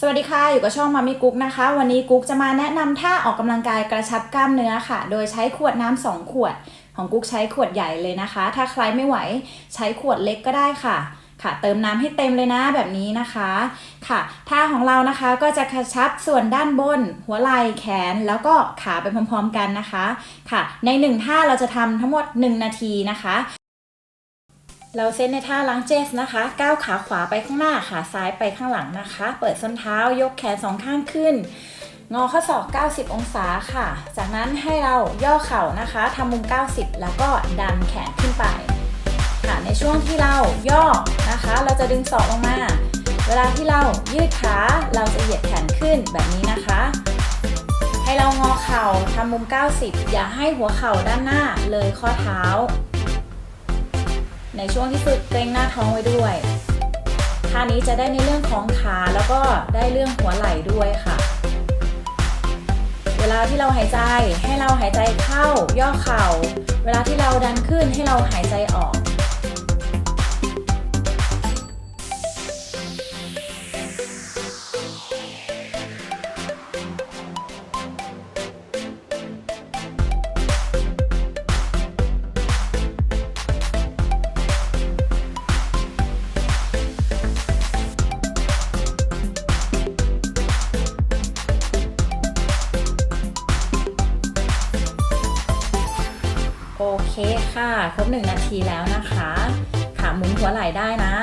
สวัสดีค่ะ อยู่กับช่องมามิกุ๊กนะคะ วันนี้กุ๊กจะมาแนะนำท่าออกกำลังกายกระชับกล้ามเนื้อค่ะ โดยใช้ขวดน้ำสองขวด ของกุ๊กใช้ขวดใหญ่เลยนะคะ ถ้าใครไม่ไหวใช้ขวดเล็กก็ได้ค่ะ ค่ะ เติมน้ำให้เต็มเลยนะแบบนี้นะคะค่ะท่าของเรานะคะก็จะกระชับส่วนด้านบน หัวไหล่แขนแล้วก็ขาไปพร้อมๆกันนะคะค่ะ ในหนึ่งท่าเราจะทำทั้งหมด 1 นาทีนะคะ เราเซตในท่าล้างเจสนะคะก้าวขาขวาไปข้างหน้าขาซ้ายไปข้างหลังนะคะ เปิดส้นเท้ายกแขนสองข้างขึ้น งอข้อศอก 90 องศาค่ะ จากนั้นให้เราย่อเข่านะคะทำมุม 90 แล้วก็ดันแขนขึ้นไปค่ะในช่วงที่เราย่อนะคะ เราจะดึงศอกลงมา เวลาที่เรายืดขาเราจะเหยียดแขนขึ้นแบบนี้นะคะ ให้เรางอเข่าทำมุม 90 อย่าให้หัวเข่าด้านหน้าเลยข้อเท้า ในช่วงที่ฝึกเกรงหน้าท้องไว้ด้วยท่านี้จะได้ในเรื่องของขาแล้วก็ได้เรื่องหัวไหล่ด้วยค่ะ เวลาที่เราหายใจให้เราหายใจเข้าย่อเข่า เวลาที่เราดันขึ้นให้เราหายใจออก ค่ะครบ 1 นาทีแล้วนะคะ ขาหมุนหัวไหล่ได้นะ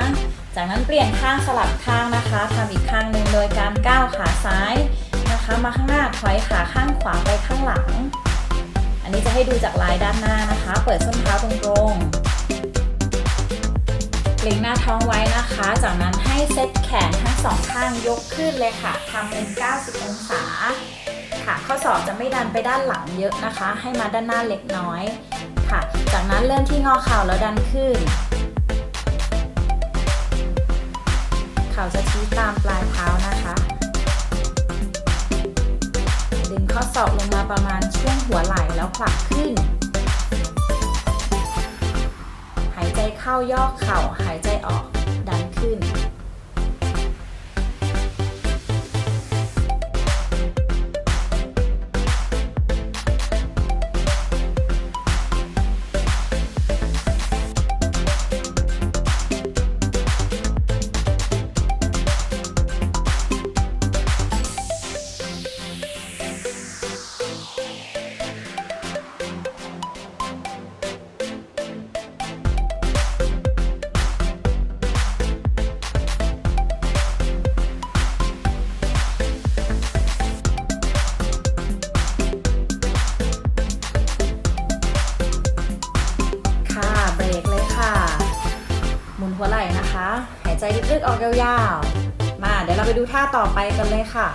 จากนั้นเปลี่ยนข้างสลับข้างนะคะทำอีกข้างหนึ่งโดยการก้าวขาซ้ายนะคะ มาข้างหน้าถอยขาข้างขวาไปข้างหลัง อันนี้จะให้ดูจากลายด้านหน้านะคะ เปิดส้นเท้าตรงๆเกร็งหน้าท้องไว้นะคะ จากนั้นให้เซตแขนทั้งสองข้างยกขึ้นเลยค่ะทำเป็น 90 องศาค่ะข้อศอกจะไม่ดันไปด้านหลังเยอะนะคะ ให้มาด้านหน้าเล็กน้อย ค่ะ จากนั้นเริ่มที่งอเข่าแล้วดันขึ้น เข่าจะชี้ตามปลายเท้านะคะ ดึงข้อศอกลงมาประมาณช่วงหัวไหล่แล้วผลักขึ้น หายใจเข้าย่อเข่าหายใจออกดันขึ้น ยาวๆ มาเดี๋ยวเราไปดูท่าต่อไปกันเลยค่ะ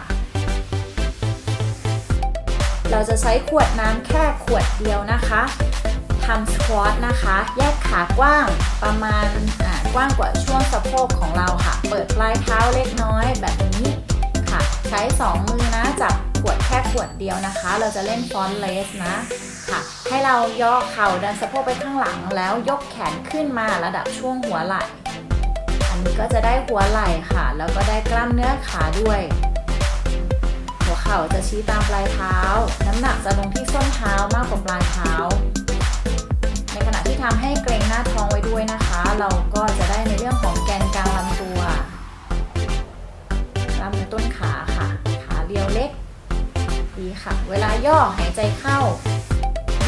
เราจะใช้ขวดน้ำแค่ขวดเดียวนะคะทำสควอตนะคะ แยกขากว้างประมาณกว้างกว่าช่วงสะโพกของเราค่ะ เปิดปลายเท้าเล็กน้อยแบบนี้ค่ะ ใช้ 2 มือนะจับขวดแค่ขวดเดียวนะคะ เราจะเล่นฟอนเลสนะค่ะ ให้เราย่อเข่าดันสะโพกไปข้างหลังแล้วยกแขนขึ้นมาระดับช่วงหัวไหล่ ก็จะได้หัวไหล่ค่ะ แล้วก็ได้กล้ามเนื้อขาด้วย หัวเข่าจะชี้ตามปลายเท้า น้ำหนักจะลงที่ส้นเท้ามากกว่าปลายเท้า ในขณะที่ทำให้เกรงหน้าท้องไว้ด้วยนะคะ เราก็จะได้ในเรื่องของแกนกลางลำตัวกล้ามเนื้อต้นขาค่ะ ขาเรียวเล็กดีค่ะ เวลาย่อหายใจเข้า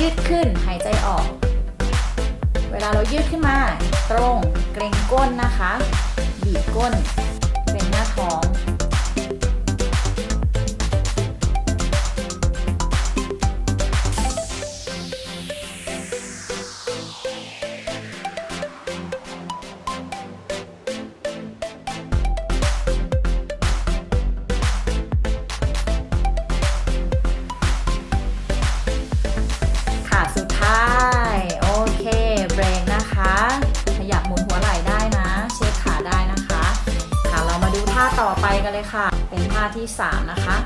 ยืดขึ้นหายใจออก เวลาเรายืดขึ้นมา ตรงเกรงก้นนะคะ ก้น เป็นหน้าท้อง เลยค่ะ เป็นท่าที่ 3 นะคะ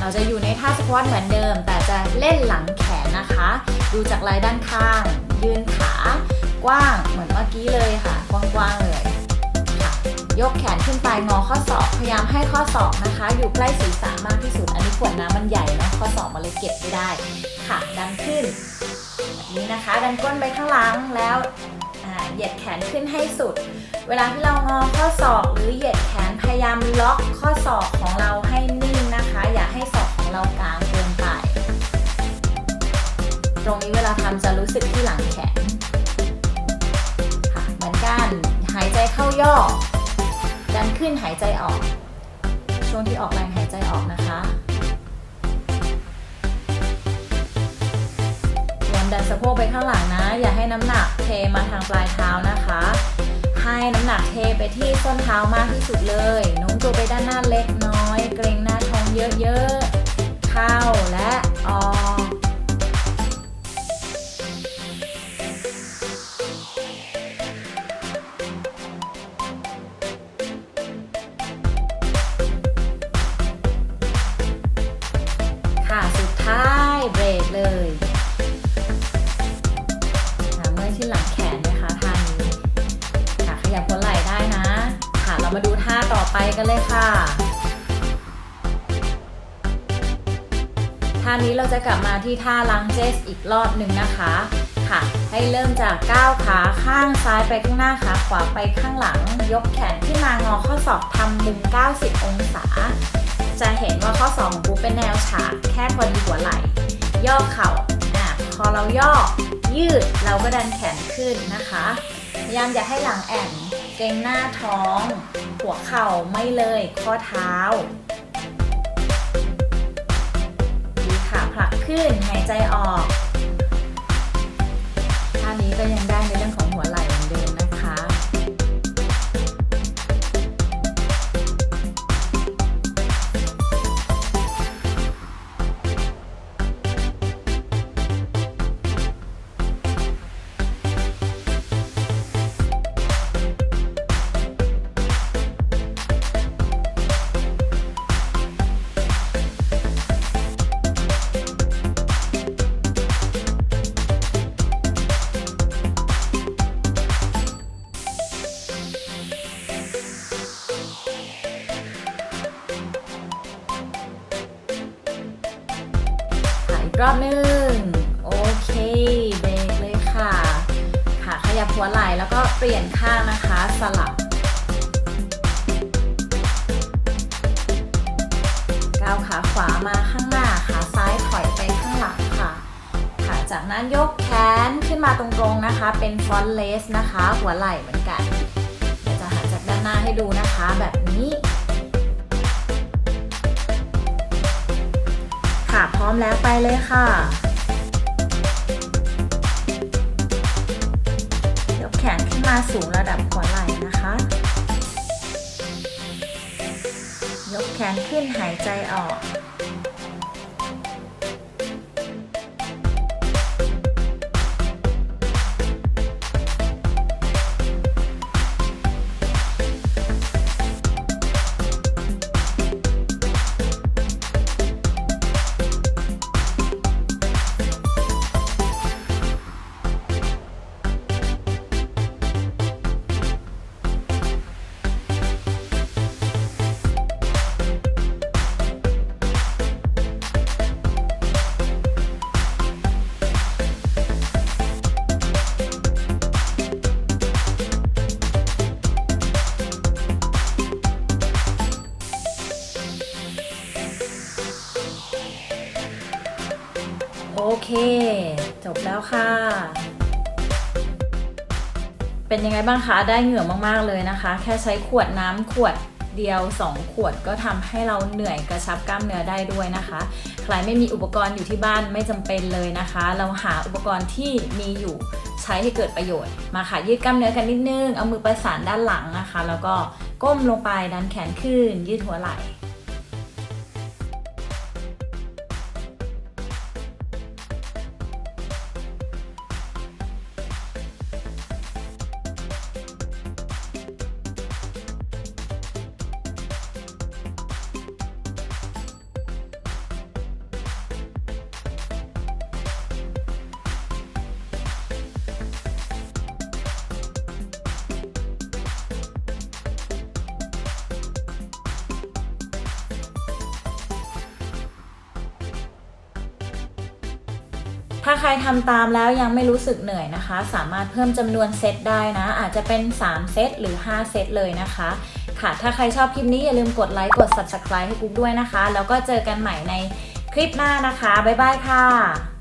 เราจะอยู่ในท่าสควอตเหมือนเดิม แต่จะเล่นหลังแขนนะคะ ดูจากลายด้านข้าง ยืนขากว้างเหมือนเมื่อกี้เลยค่ะ กว้างๆเลยยกแขนขึ้นไปงอข้อศอกพยายามให้ข้อศอกนะคะ อยู่ใกล้ศีรษะมากที่สุด อันนี้ขวดน้ำมันใหญ่เนะข้อศอกมันเลยเก็บไม่ได้ค่ะดันขึ้นแบบนี้นะคะ ดันก้นไปข้างหลังแล้ว เหยียดแขนขึ้นให้สุด เวลาที่เรางอข้อศอกหรือเหยียดแขนพยายามล็อกข้อศอกของเราให้นิ่งนะคะ อย่าให้ศอกของเรากลางเกินไป ตรงนี้เวลาทำจะรู้สึกที่หลังแขนค่ะเหมือนกันหายใจเข้าย่อ ดันขึ้นหายใจออก ช่วงที่ออกแรงหายใจออกนะคะยายามดันสะโพกไปข้างหลังนะ อย่าให้น้ำหนักเทมาทางปลายเท้านะคะ ให้น้ำหนักเทไปที่ส้นเท้ามากที่สุดเลยโน้มตัวไปด้านหน้าเล็กน้อย เกรงหน้าท้องเยอะๆ เข้าและออก เรามาดูท่าต่อไปกันเลยค่ะ ท่านี้เราจะกลับมาที่ท่าลังเจสอีกรอบหนึ่งนะคะค่ะ ให้เริ่มจากก้าวขาข้างซ้ายไปข้างหน้าขาขวาไปข้างหลัง ยกแขนขึ้นมางอข้อศอกทำมุม 90 องศา จะเห็นว่าข้อศอกของปูเป็นแนวฉากแค่พอดีหัวไหล่ ย่อเข่าอะพอเราย่อยืดเราก็ดันแขนขึ้นนะคะพยายามอย่าให้หลังแอน เกรงหน้าท้อง หัวเข่าไม่เลยข้อเท้าขาผลักขึ้นหายใจออกท่านี้ก็ยังได้ รอบหนึ่งโอเคเบรกเลยค่ะ ค่ะขยับหัวไหล่แล้วก็เปลี่ยนข้างนะคะสลับก้าวขาขวามาข้างหน้าขาซ้ายถอยไปข้างหลังค่ะ ค่ะ จากนั้นยกแขนขึ้นมาตรงๆนะคะ เป็นฟอนเลสนะคะ หัวไหล่เหมือนกันเดี๋ยวจะหันจากด้านหน้าให้ดูนะคะแบบนี้ ร้อมแล้วไปเลยค่ะ ยกแขนขึ้นมาสูงระดับหัวไหล่นะคะ ยกแขนขึ้นหายใจออก แล้วค่ะ เป็นยังไงบ้างคะ ได้เหงื่อมากๆเลยนะคะ แค่ใช้ขวดน้ำขวดเดียว 2 ขวดก็ทำให้เราเหนื่อยกระชับกล้ามเนื้อได้ด้วยนะคะ ใครไม่มีอุปกรณ์อยู่ที่บ้านไม่จำเป็นเลยนะคะ เราหาอุปกรณ์ที่มีอยู่ใช้ให้เกิดประโยชน์ มาค่ะยืดกล้ามเนื้อกันนิดนึง เอามือประสานด้านหลังนะคะ แล้วก็ก้มลงไปดันแขนขึ้น ยืดหัวไหล่ ถ้าใครทำตามแล้วยังไม่รู้สึกเหนื่อยนะคะ สามารถเพิ่มจำนวนเซตได้นะ อาจจะเป็น 3 เซตหรือ 5 เซตเลยนะคะ ค่ะ ถ้าใครชอบคลิปนี้อย่าลืมกดไลค์กด subscribe ให้กุ๊กด้วยนะคะ แล้วก็เจอกันใหม่ในคลิปหน้านะคะ บ๊ายบายค่ะ